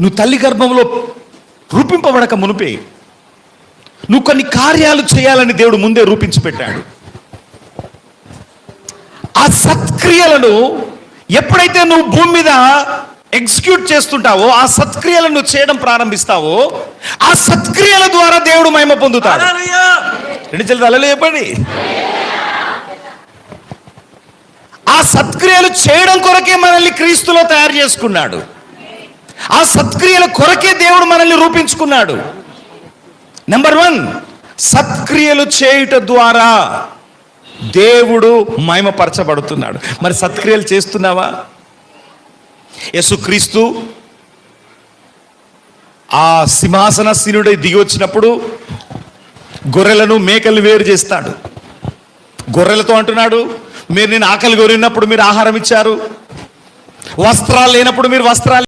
నువ్వు తల్లి గర్భంలో రూపింపబడక మునిపే నువ్వు కొన్ని కార్యాలు చేయాలని దేవుడు ముందే రూపించి పెట్టాడు ఆ సత్క్రియలను ఎప్పుడైతే నువ్వు భూమి మీద ఎగ్జిక్యూట్ చేస్తుంటావో ఆ సత్క్రియలను నువ్వు చేయడం ప్రారంభిస్తావో ఆ సత్క్రియల ద్వారా దేవుడు మహిమ పొందుతాడు. రెండు చెల్లి అలలు చెప్పండి. ఆ సత్క్రియలు చేయడం కొరకే మనల్ని క్రీస్తులో తయారు చేసుకున్నాడు. ఆ సత్క్రియల కొరకే దేవుడు మనల్ని రూపించుకున్నాడు. నెంబర్ వన్ సత్క్రియలు చేయుట ద్వారా దేవుడు మహిమపరచబడుతున్నాడు. మరి సత్క్రియలు చేస్తున్నావా? యేసుక్రీస్తు ఆ సింహాసనశీనుడై దిగి వచ్చినప్పుడు గొర్రెలను మేకలు వేరు చేస్తాడు. గొర్రెలతో అంటున్నాడు మీరు నేను ఆకలి గొరినప్పుడు మీరు ఆహారం ఇచ్చారు. వస్త్రాలు లేనప్పుడు మీరు వస్త్రాలు